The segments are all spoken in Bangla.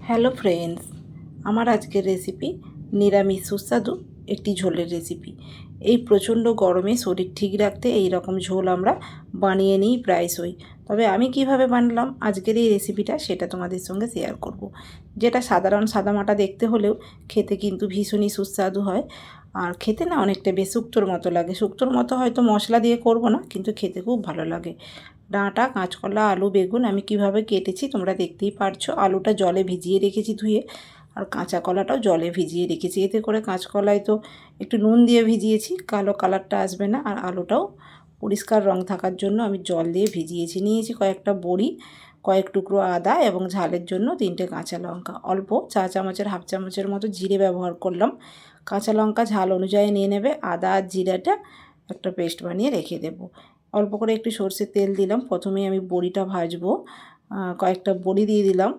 হ্যালো ফ্রেন্ডস, আমার আজকের রেসিপি নিরামিষ সুস্বাদু একটি ঝোলের রেসিপি। এই প্রচণ্ড গরমে শরীর ঠিক রাখতে এই রকম ঝোল আমরা বানিয়ে নিই প্রায়শই তবে আমি কীভাবে বানালাম আজকের এই রেসিপিটা সেটা তোমাদের সঙ্গে শেয়ার করব। যেটা সাধারণ সাদামাটা দেখতে হলেও খেতে কিন্তু ভীষণই সুস্বাদু হয়। আর খেতে না অনেকটা বেশ শুক্তোর মতো লাগে। শুক্তোর মতো হয়তো মশলা দিয়ে করব না, কিন্তু খেতে খুব ভালো লাগে। ডাঁটা, কাঁচকলা, আলু, বেগুন আমি কীভাবে কেটেছি তোমরা দেখতেই পারছ। আলুটা জলে ভিজিয়ে রেখেছি ধুয়ে আর কাঁচা কলাটাও জলে ভিজিয়ে রেখেছি। এতে করে কাঁচকলায় তো একটু নুন দিয়ে ভিজিয়েছি, কালো কালারটা আসবে না। আর আলুটাও পরিষ্কার রং থাকার জন্য আমি জল দিয়ে ভিজিয়েছি। নিয়েছি কয়েকটা বড়ি, কয়েক টুকরো আদা এবং ঝালের জন্য তিনটে কাঁচা লঙ্কা। অল্প চা চামচের, হাফ চামচের মতো জিরে ব্যবহার করলাম। কাঁচা লঙ্কা ঝাল অনুযায়ী নিয়ে নেবে, আদা আর জিরাটা একটা পেস্ট বানিয়ে রেখে দেবো। অল্প করে একটু সর্ষের তেল দিলাম। প্রথমেই আমি বড়িটা ভাজবো। কয়েকটা বড়ি দিয়ে দিলাম।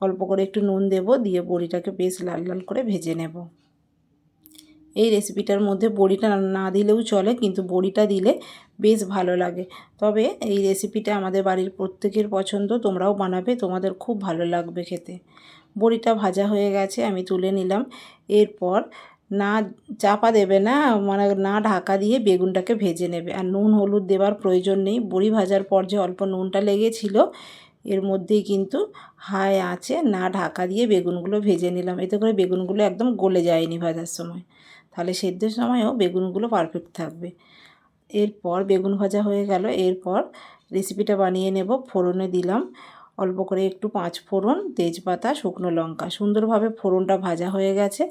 অল্প করে একটু নুন দেব, দিয়ে বড়িটাকে বেশ লাল লাল করে ভেজে নেব। এই রেসিপিটার মধ্যে বড়িটা না দিলেও চলে, কিন্তু বড়িটা দিলে বেশ ভালো লাগে। তবে এই রেসিপিটা আমাদের বাড়ির প্রত্যেকের পছন্দ, তোমরাও বানাবে, তোমাদের খুব ভালো লাগবে খেতে। বড়িটা ভাজা হয়ে গেছে, আমি তুলে নিলাম। এরপর না চাপা দেবে না মানে না ঢাকা দিয়ে বেগুনটাকে ভেজে নেবে। আর নুন হলুদ দেওয়ার প্রয়োজন নেই। বড়ি ভাজার পর যে অল্প নুনটা লেগেছিল, এর মধ্যেই কিন্তু হাই আছে, না ঢাকা দিয়ে বেগুনগুলো ভেজে নিলাম। এতে করে বেগুনগুলো একদম গলে যায়নি ভাজার সময়। তাহলে সেদ্ধের সময়ও বেগুনগুলো পারফেক্ট থাকবে। এরপর বেগুন ভাজা হয়ে গেল। এরপর রেসিপিটা বানিয়ে নেব। ফোড়নে দিলাম অল্প করে একটু পাঁচ ফোড়ন, তেজপাতা, শুকনো লঙ্কা। সুন্দরভাবে ফোড়নটা ভাজা হয়ে গেছে।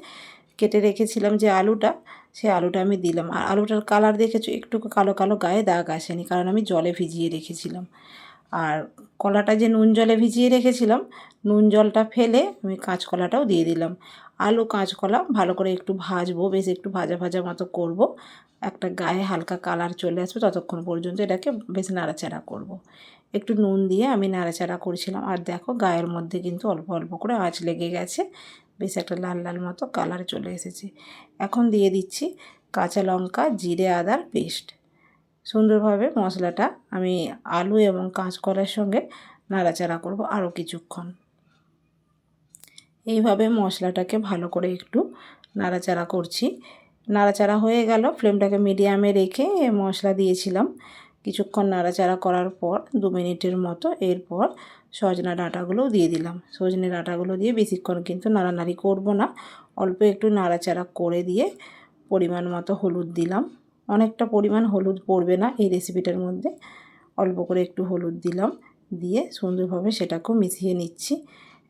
কেটে রেখেছিলাম যে আলুটা সেই আলুটা আমি দিলাম। আর আলুটার কালার দেখেছ? একটু কালো কালো গায়ে দাগ আসেনি, কারণ আমি জলে ভিজিয়ে রেখেছিলাম। আর কলাটা যে নুন জলে ভিজিয়ে রেখেছিলাম, নুন জলটা ফেলে আমি কাঁচকলাটাও দিয়ে দিলাম। আলু, কাঁচকলা ভালো করে একটু ভাজবো, বেশ একটু ভাজা ভাজা মতো করব। একটা গায়ে হালকা কালার চলে আসবে ততক্ষণ পর্যন্ত এটাকে বেশ নাড়াচাড়া করব। একটু নুন দিয়ে আমি নাড়াচাড়া করছিলাম। আর দেখো গায়ের মধ্যে কিন্তু অল্প অল্প করে আঁচ লেগে গেছে। বেশ একটা লাল লাল মতো কালার চলে এসেছে। এখন দিয়ে দিচ্ছি কাঁচা লঙ্কা, জিরে, আদার পেস্ট সুন্দরভাবে মশলাটা আমি আলু এবং কাঁচকলার সঙ্গে নাড়াচাড়া করব আরও কিছুক্ষণ। এইভাবে মশলাটাকে ভালো করে একটু নাড়াচাড়া করছি। নাড়াচাড়া হয়ে গেল ফ্লেমটাকে মিডিয়ামে রেখে মশলা দিয়েছিলাম। কিছুক্ষণ নাড়াচাড়া করার পর দু মিনিটের মতো এরপর সজনা ডাঁটাগুলোও দিয়ে দিলাম। সজনে ডাঁটাগুলো দিয়ে বেশিক্ষণ কিন্তু নাড়ানাড়ি করব না। অল্প একটু নাড়াচাড়া করে দিয়ে পরিমাণ মতো হলুদ দিলাম। অনেকটা পরিমাণ হলুদ পড়বে না এই রেসিপিটার মধ্যে। অল্প করে একটু হলুদ দিলাম। দিয়ে সুন্দরভাবে সেটাকেও মিশিয়ে নিচ্ছি।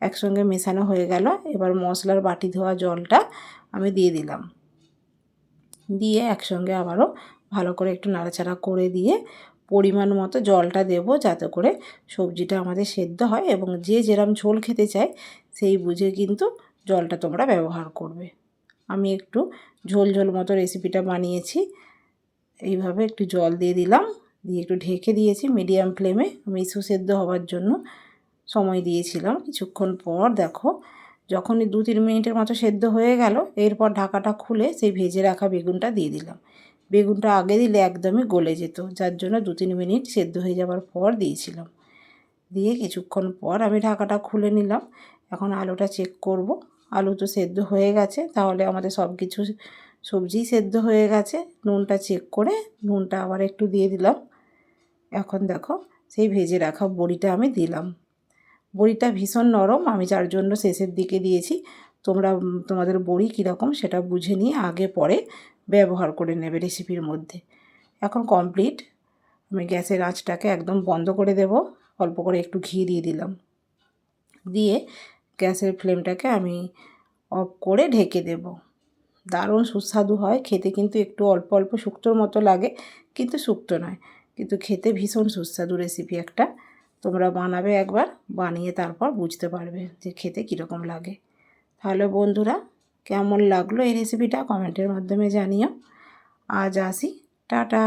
একসঙ্গে মেশানো হয়ে গেল। এবার মশলার বাটি ধোয়া জলটা আমি দিয়ে দিলাম। দিয়ে একসঙ্গে আবারও ভালো করে একটু নাড়াচাড়া করে দিয়ে পরিমাণ মতো জলটা দেব যাতে করে সবজিটা আমাদের সেদ্ধ হয় এবং যে যেরম ঝোল খেতে চায় সেই বুঝে কিন্তু জলটা তোমরা ব্যবহার করবে। আমি একটু ঝোল ঝোল মতো রেসিপিটা বানিয়েছি। এইভাবে একটু জল দিয়ে দিলাম, দিয়ে একটু ঢেকে দিয়েছি মিডিয়াম ফ্লেমে মিশু সেদ্ধ হওয়ার জন্য সময় দিয়েছিলাম কিছুক্ষণ পর। দেখো, যখনই দু তিন মিনিটের মতো সেদ্ধ হয়ে গেল, এরপর ঢাকাটা খুলে সেই ভেজে রাখা বেগুনটা দিয়ে দিলাম। বেগুনটা আগে দিলে একদমই গলে যেত, যার জন্য দু তিন মিনিট সেদ্ধ হয়ে যাওয়ার পর দিয়েছিলাম। দিয়ে কিছুক্ষণ পর আমি ঢাকাটা খুলে নিলাম। এখন আলুটা চেক করব। আলু তো সেদ্ধ হয়ে গেছে, তাহলে আমাদের সব কিছু সবজি সেদ্ধ হয়ে গেছে। নুনটা চেক করে নুনটা আবার একটু দিয়ে দিলাম। এখন দেখো সেই ভেজে রাখা বড়িটা আমি দিলাম। বড়িটা ভীষণ নরম, আমি যার জন্য শেষের দিকে দিয়েছি। তোমরা তোমাদের বড়ি কীরকম সেটা বুঝে নিয়ে আগে পরে ব্যবহার করে নেবে রেসিপির মধ্যে। এখন কমপ্লিট আমি গ্যাসের আঁচটাকে একদম বন্ধ করে দেব। অল্প করে একটু ঘি দিয়ে দিলাম। দিয়ে গ্যাসের ফ্লেমটাকে আমি অফ করে ঢেকে দেব। দারুণ সুস্বাদু হয়। খেতে কিন্তু একটু অল্প অল্প শুক্তোর মতো লাগে, কিন্তু শুক্তো নয়। কিন্তু খেতে ভীষণ সুস্বাদু রেসিপি একটা। তোমরা বানাবে একবার, বানিয়ে তারপর বুঝতে পারবে যে খেতে কীরকম লাগে। তাহলে বন্ধুরা কেমন লাগল এই রেসিপিটা কমেন্টের মাধ্যমে জানিও। আজ আসি টাটা।